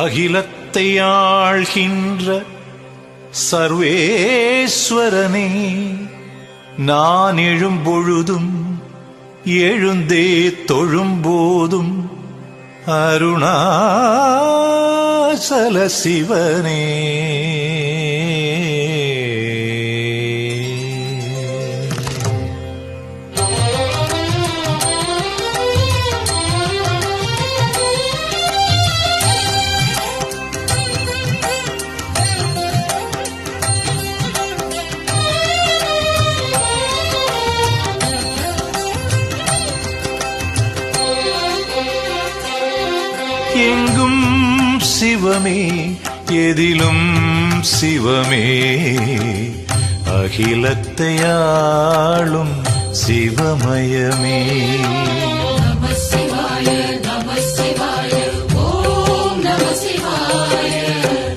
அகிலத்தை ஆழ்கின்ற சர்வேஸ்வரனே நான் எழும்பொழுதும் எழுந்தே தொழும்போதும் அருணா அருணாசல சிவனே. சிவமே எதிலும் சிவமே. அகிலத்தையாளும் சிவமயமே.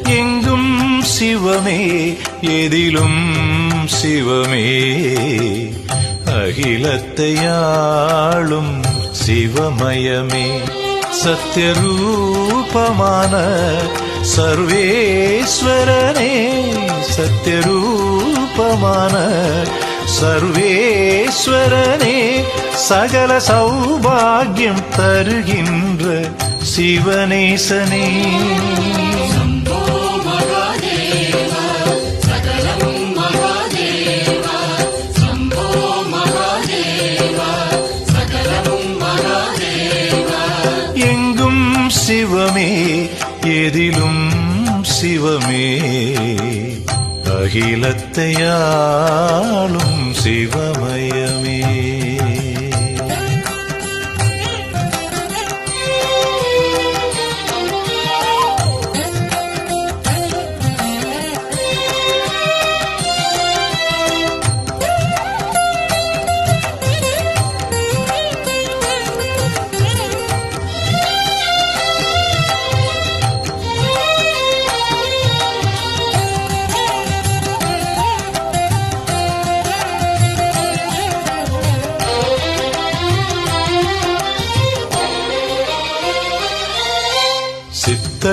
எங்கும் சிவமே எதிலும் சிவமே. அகிலத்தையாளும் சிவமயமே. சத்யரூபமான சர்வேஸ்வரனே சத்யரூபமான சர்வேஸ்வரனே சகல சௌபாகியம் தருகின்ற சிவனேசனே எதிலும் சிவமே. அகிலத்தையாளும் சிவமய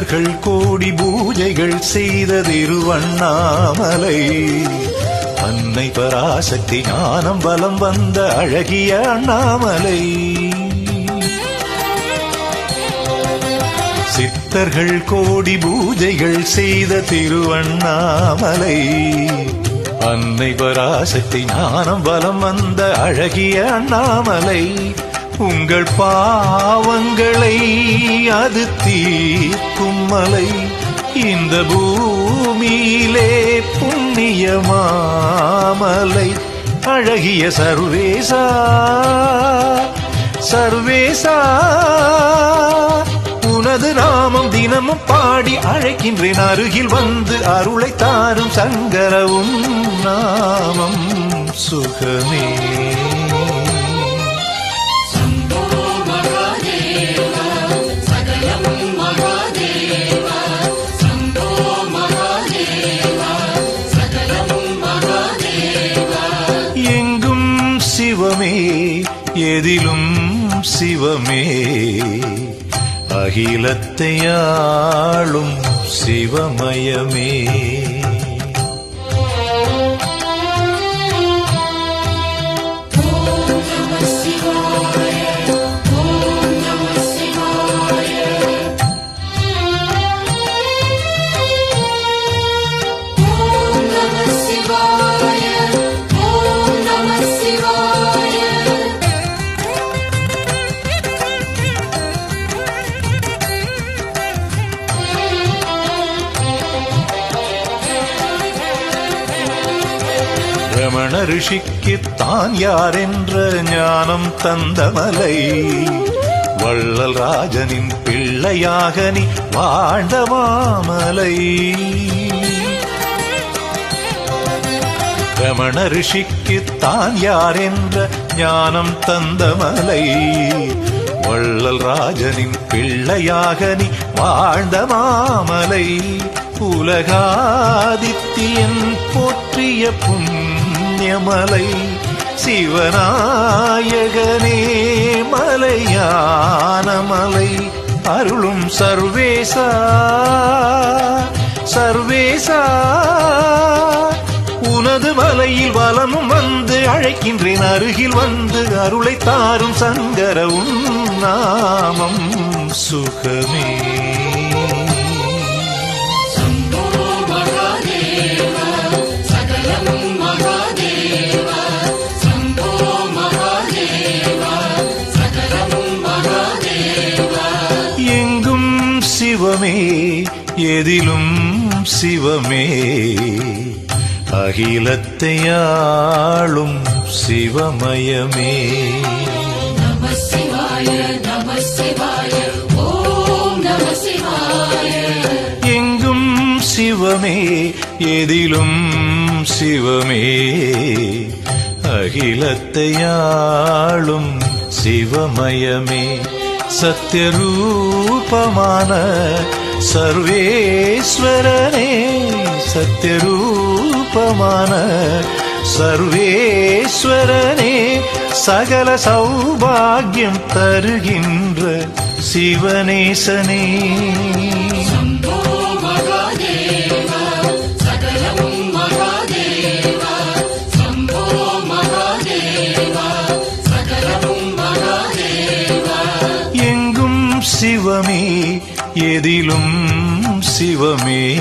சிவமயமே கோடி பூஜைகள் செய்த திருவண்ணாமலை. அன்னை பராசக்தி ஞானம் பலம் வந்த அழகிய அண்ணாமலை. சித்தர்கள் கோடி பூஜைகள் செய்த திருவண்ணாமலை. அன்னை பராசக்தி ஞானம் பலம் வந்த அழகிய அண்ணாமலை. உங்கள் பாவங்களை அது தீர்க்கும். மலை இந்த பூமியிலே புண்ணிய மாமலை அழகிய சர்வேசா சர்வேசா. உனது நாமம் தினமும் பாடி அழைக்கின்றேன் அருகில் வந்து அருளை தாரும் சங்கரவும் நாமம் சுகமே. சிவமே எதிலும் சிவமே. அகிலத்தை ஆளும் சிவமயமே. ரமண ரிஷிக்கு தான் யார் என்ற ஞானம் தந்தமலை வள்ளல் ராஜனின் பிள்ளையாக நீ வாழ்ந்த மாமலை. ரமண ரிஷிக்கு தான் யார் என்ற ஞானம் தந்தமலை வள்ளல் வள்ளல் ராஜனின் பிள்ளையாக நீ வாழ்ந்த மாமலை. உலகாதித்யன் போற்றிய புண்ணியமலை சிவநாயகனே மலையானமலை அருளும் சர்வேசா சர்வேசா. உனது மலையில் வலமும் வந்து அழைக்கின்றேன் அருகில் வந்து அருளை தாரும் சங்கர உன் நாமம் சுகமே. எதிலும் சிவமே. அகிலத்தை ஆளும் சிவமயமே. நம சிவாய நம சிவாய ஓம் நம சிவாய எங்கும் சிவமே எதிலும் சிவமே. அகிலத்தை சிவமயமே. சத்தியரூபமான சர்வேஸ்வரனே சத்தியரூபமான சர்வேஸ்வரனே சகல சௌபாகியம் தருகின்ற சிவநேசனே. எதிலும் சிவமே.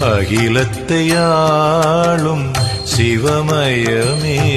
அகிலத்தையாளும் சிவமயமே.